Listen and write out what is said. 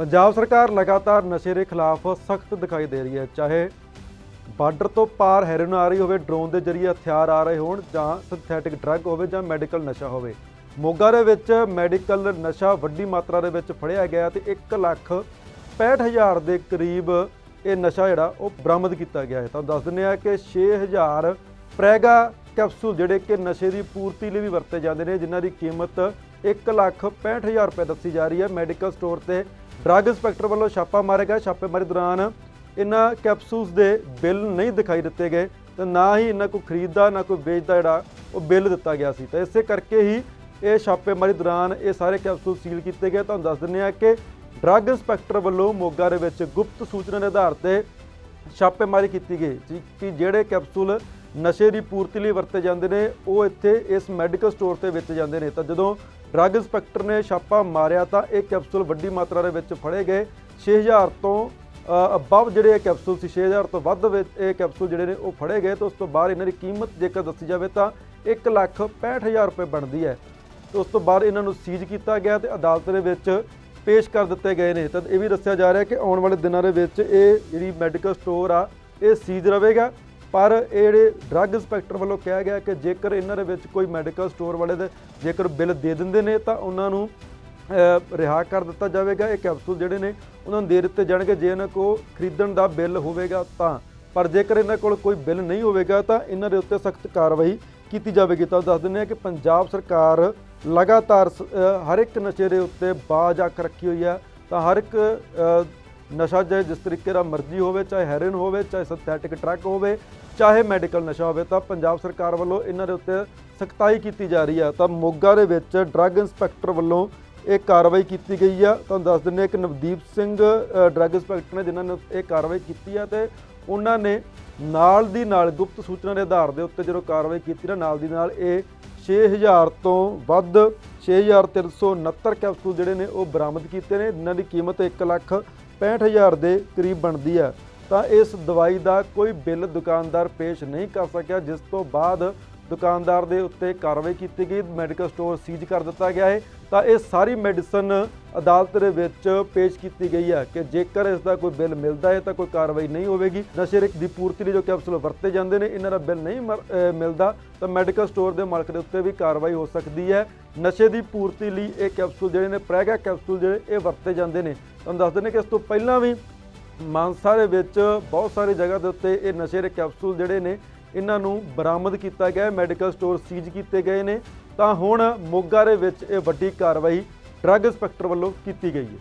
ਪੰਜਾਬ ਸਰਕਾਰ ਲਗਾਤਾਰ ਨਸ਼ੇ ਦੇ ਖਿਲਾਫ ਸਖਤ ਦਿਖਾਈ ਦੇ ਰਹੀ ਹੈ। ਚਾਹੇ ਬਾਰਡਰ ਤੋਂ ਪਾਰ ਹੈਰਨ ਆ ਰਹੀ ਹੋਵੇ, ਡਰੋਨ ਦੇ ਜ਼ਰੀਏ ਹਥਿਆਰ ਆ ਰਹੇ ਹੋਣ ਜਾਂ ਸਿੰਥੈਟਿਕ ਡਰੱਗ ਹੋਵੇ ਜਾਂ ਮੈਡੀਕਲ ਨਸ਼ਾ ਹੋਵੇ। ਮੋਗਾ ਦੇ ਵਿੱਚ ਮੈਡੀਕਲ ਨਸ਼ਾ ਵੱਡੀ ਮਾਤਰਾ ਦੇ ਵਿੱਚ ਫੜਿਆ ਗਿਆ ਤੇ 1 ਲੱਖ 65000 ਦੇ ਕਰੀਬ ਇਹ ਨਸ਼ਾ ਜਿਹੜਾ, ਉਹ ਬਰਾਮਦ ਕੀਤਾ ਗਿਆ ਹੈ। ਤਾਂ ਦੱਸ ਦਿੰਦੇ ਆ ਕਿ 6000 ਪ੍ਰੈਗਾ ਕੈਪਸੂਲ ਜਿਹੜੇ ਕਿ ਨਸ਼ੇ ਦੀ ਪੂਰਤੀ ਲਈ ਵੀ ਵਰਤੇ ਜਾਂਦੇ ਨੇ, ਜਿਨ੍ਹਾਂ ਦੀ ਕੀਮਤ 1 ਲੱਖ 65000 ਰੁਪਏ ਦੱਸੀ ਜਾ ਰਹੀ ਹੈ। ਮੈਡੀਕਲ ਸਟੋਰ ਤੇ ਡਰੱਗ ਇੰਸਪੈਕਟਰ ਵੱਲੋਂ ਛਾਪਾ ਮਾਰਿਆ ਗਿਆ ਛਾਪੇਮਾਰੀ ਦੌਰਾਨ ਇਹਨਾਂ ਕੈਪਸੂਲਸ ਦੇ ਬਿੱਲ ਨਹੀਂ ਦਿਖਾਈ ਦਿੱਤੇ ਗਏ ਤੇ ਨਾ ਹੀ ਇਹਨਾਂ ਕੋਈ ਖਰੀਦਦਾ, ਨਾ ਕੋਈ ਵੇਚਦਾ ਜਿਹੜਾ ਉਹ ਬਿੱਲ ਦਿੱਤਾ ਗਿਆ ਸੀ। ਤਾਂ ਇਸੇ ਕਰਕੇ ਹੀ ਇਹ ਛਾਪੇਮਾਰੀ ਦੌਰਾਨ ਇਹ ਸਾਰੇ ਕੈਪਸੂਲ ਸੀਲ ਕੀਤੇ ਗਏ। ਤੁਹਾਨੂੰ ਦੱਸ ਦਿੰਦੇ ਆ ਕਿ ਡਰੱਗ ਇੰਸਪੈਕਟਰ ਵੱਲੋਂ ਮੋਗਾ ਦੇ ਵਿੱਚ ਗੁਪਤ ਸੂਚਨਾ ਦੇ ਆਧਾਰ ਤੇ ਛਾਪੇਮਾਰੀ ਕੀਤੀ ਗਈ ਕਿ ਜਿਹੜੇ ਕੈਪਸੂਲ ਨਸ਼ੇ ਦੀ ਪੂਰਤੀ ਲਈ ਵਰਤੇ ਜਾਂਦੇ ਨੇ, ਉਹ ਇੱਥੇ ਇਸ ਮੈਡੀਕਲ ਸਟੋਰ ਤੇ ਵੇਚੇ ਜਾਂਦੇ ਨੇ। ਤਾਂ ਜਦੋਂ ਡਰੱਗ ਇੰਸਪੈਕਟਰ ਨੇ ਛਾਪਾ ਮਾਰਿਆ ਤਾਂ ਇਹ ਕੈਪਸੂਲ ਵੱਡੀ ਮਾਤਰਾ ਦੇ ਵਿੱਚ ਫੜੇ ਗਏ। 6000 ਤੋਂ ਅਬਵ ਜਿਹੜੇ ਇਹ ਕੈਪਸੂਲ ਸੀ 6000 ਤੋਂ ਵੱਧ ਇਹ ਕੈਪਸੂਲ ਜਿਹੜੇ ਨੇ ਉਹ ਫੜੇ ਗਏ ਤੇ ਉਸ ਤੋਂ ਬਾਅਦ ਇਹਨਾਂ ਦੀ ਕੀਮਤ ਜੇਕਰ ਦੱਸੀ ਜਾਵੇ ਤਾਂ 1 ਲੱਖ 65000 ਰੁਪਏ ਬਣਦੀ ਹੈ। ਤੇ ਉਸ ਤੋਂ ਬਾਅਦ ਇਹਨਾਂ ਨੂੰ ਸੀਜ਼ ਕੀਤਾ ਗਿਆ ਤੇ ਅਦਾਲਤ ਦੇ ਵਿੱਚ ਪੇਸ਼ ਕਰ ਦਿੱਤੇ ਗਏ ਨੇ। ਤਾਂ ਇਹ ਵੀ ਦੱਸਿਆ ਜਾ ਰਿਹਾ ਕਿ ਆਉਣ ਵਾਲੇ ਦਿਨਾਂ ਦੇ ਵਿੱਚ ਇਹ ਜਿਹੜੀ ਮੈਡੀਕਲ ਸਟੋਰ ਆ, ਇਹ ਸੀਜ਼ ਰਹੇਗਾ ਪਰ ਇਹ ਜਿਹੜੇ ਡਰੱਗ ਇੰਸਪੈਕਟਰ ਵੱਲੋਂ ਕਿਹਾ ਗਿਆ ਕਿ ਜੇਕਰ ਇਹਨਾਂ ਦੇ ਵਿੱਚ ਕੋਈ ਮੈਡੀਕਲ ਸਟੋਰ ਵਾਲੇ ਦੇ ਜੇਕਰ ਬਿੱਲ ਦੇ ਦਿੰਦੇ ਨੇ ਤਾਂ ਉਹਨਾਂ ਨੂੰ ਅ, ਰਿਹਾ ਕਰ ਦਿੱਤਾ ਜਾਵੇਗਾ। ਇਹ ਕੈਪਸੂਲ ਜਿਹੜੇ ਨੇ ਉਹਨਾਂ ਨੂੰ ਦੇ ਦਿੱਤੇ ਜਾਣਗੇ। ਜੇ ਇਹਨਾਂ ਕੋਲ ਖਰੀਦਣ ਦਾ ਬਿੱਲ ਹੋਵੇਗਾ ਤਾਂ। ਪਰ ਜੇਕਰ ਇਹਨਾਂ ਕੋਲ ਕੋਈ ਬਿੱਲ ਨਹੀਂ ਹੋਵੇਗਾ ਤਾਂ ਇਹਨਾਂ ਦੇ ਉੱਤੇ ਸਖਤ ਕਾਰਵਾਈ ਕੀਤੀ ਜਾਵੇਗੀ। ਤਾਂ ਦੱਸ ਦਿੰਦੇ ਹਾਂ ਕਿ ਪੰਜਾਬ ਸਰਕਾਰ ਲਗਾਤਾਰ ਹਰ ਇੱਕ ਨਸ਼ੇ ਦੇ ਉੱਤੇ ਬਾਜ਼ ਅੱਖ ਰੱਖੀ ਹੋਈ ਹੈ ਤਾਂ ਹਰ ਇੱਕ ਨਸ਼ਾ ਚਾਹੇ ਜਿਸ ਤਰੀਕੇ ਦਾ ਮਰਜ਼ੀ ਹੋਵੇ, ਚਾਹੇ ਹੈਰੋਇਨ ਹੋਵੇ, ਚਾਹੇ ਸਿੰਥੈਟਿਕ ਡਰੱਗ ਹੋਵੇ, ਚਾਹੇ ਮੈਡੀਕਲ ਨਸ਼ਾ ਹੋਵੇ, ਤਾਂ ਪੰਜਾਬ ਸਰਕਾਰ ਵੱਲੋਂ ਇਹਨਾਂ ਦੇ ਉੱਤੇ ਸਖਤਾਈ ਕੀਤੀ ਜਾ ਰਹੀ ਹੈ ਤਾਂ ਮੋਗਾ ਦੇ ਵਿੱਚ ਡਰੱਗ ਇੰਸਪੈਕਟਰ ਵੱਲੋਂ ਇਹ ਕਾਰਵਾਈ ਕੀਤੀ ਗਈ ਆ। ਤੁਹਾਨੂੰ ਦੱਸ ਦਿੰਦੇ ਹਾਂ ਕਿ ਨਵਦੀਪ ਸਿੰਘ ਡਰੱਗ ਇੰਸਪੈਕਟਰ ਨੇ ਜਿਨ੍ਹਾਂ ਨੇ ਇਹ ਕਾਰਵਾਈ ਕੀਤੀ ਆ ਤੇ ਉਹਨਾਂ ਨੇ ਨਾਲ ਦੀ ਨਾਲ, ਗੁਪਤ ਸੂਚਨਾ ਦੇ ਆਧਾਰ ਦੇ ਉੱਤੇ ਜਦੋਂ ਕਾਰਵਾਈ ਕੀਤੀ ਨਾ ਨਾਲ ਦੀ ਨਾਲ ਇਹ 6000 ਤੋਂ ਵੱਧ 6369 ਕੈਪਸੂਲ ਜਿਹੜੇ ਨੇ ਉਹ ਬਰਾਮਦ ਕੀਤੇ ਨੇ। ਜਿਨ੍ਹਾਂ ਦੀ ਕੀਮਤ 1 ਲੱਖ 65000 ਦੇ ਕਰੀਬ ਬਣਦੀ ਹੈ ਤਾਂ ਇਸ ਦਵਾਈ ਦਾ ਕੋਈ ਬਿੱਲ ਦੁਕਾਨਦਾਰ ਪੇਸ਼ ਨਹੀਂ ਕਰ ਸਕਿਆ, ਜਿਸ ਤੋਂ ਬਾਅਦ ਦੁਕਾਨਦਾਰ ਦੇ ਉੱਤੇ ਕਾਰਵਾਈ ਕੀਤੀ ਗਈ, ਮੈਡੀਕਲ ਸਟੋਰ ਸੀਜ਼ ਕਰ ਦਿੱਤਾ ਗਿਆ ਹੈ। ਤਾਂ ਇਹ ਸਾਰੀ ਮੈਡੀਸਨ ਅਦਾਲਤ ਦੇ ਵਿੱਚ ਪੇਸ਼ ਕੀਤੀ ਗਈ ਹੈ ਕਿ ਜੇਕਰ ਇਸ ਦਾ ਕੋਈ ਬਿੱਲ ਮਿਲਦਾ ਹੈ ਤਾਂ ਕੋਈ ਕਾਰਵਾਈ ਨਹੀਂ ਹੋਵੇਗੀ। ਨਸ਼ੇ ਦੀ ਪੂਰਤੀ ਲਈ ਜੋ ਕੈਪਸੂਲ ਵਰਤੇ ਜਾਂਦੇ ਨੇ, ਇਹਨਾਂ ਦਾ ਬਿੱਲ ਨਹੀਂ ਮਰ- ਮਿਲਦਾ, ਤਾਂ ਮੈਡੀਕਲ ਸਟੋਰ ਦੇ ਮਾਲਕ ਦੇ ਉੱਤੇ ਵੀ ਕਾਰਵਾਈ ਹੋ ਸਕਦੀ ਹੈ। ਨਸ਼ੇ ਦੀ ਪੂਰਤੀ ਲਈ ਇਹ ਕੈਪਸੂਲ ਜਿਹੜੇ ਨੇ, ਪ੍ਰੈਗਾ ਕੈਪਸੂਲ ਜਿਹੜੇ, ਇਹ ਵਰਤੇ ਜਾਂਦੇ ਨੇ। ਤੁਹਾਨੂੰ ਦੱਸ ਦਿੰਦੇ ਕਿ ਇਸ ਤੋਂ ਪਹਿਲਾਂ ਵੀ ਮਾਨਸਾ ਦੇ ਵਿੱਚ ਬਹੁਤ ਸਾਰੇ ਜਗ੍ਹਾ ਦੇ ਉੱਤੇ ਇਹ ਨਸ਼ੇ ਦੇ ਕੈਪਸੂਲ ਜਿਹੜੇ ਨੇ ਇਹਨਾਂ ਨੂੰ ਬਰਾਮਦ ਕੀਤਾ ਗਿਆ ਮੈਡੀਕਲ ਸਟੋਰ ਸੀਜ਼ ਕੀਤੇ ਗਏ ਨੇ। ਤਾਂ ਹੁਣ ਮੋਗਾ ਦੇ ਵਿੱਚ ਇਹ ਵੱਡੀ ਕਾਰਵਾਈ ਡਰੱਗ ਇੰਸਪੈਕਟਰ ਵੱਲੋਂ ਕੀਤੀ ਗਈ ਹੈ।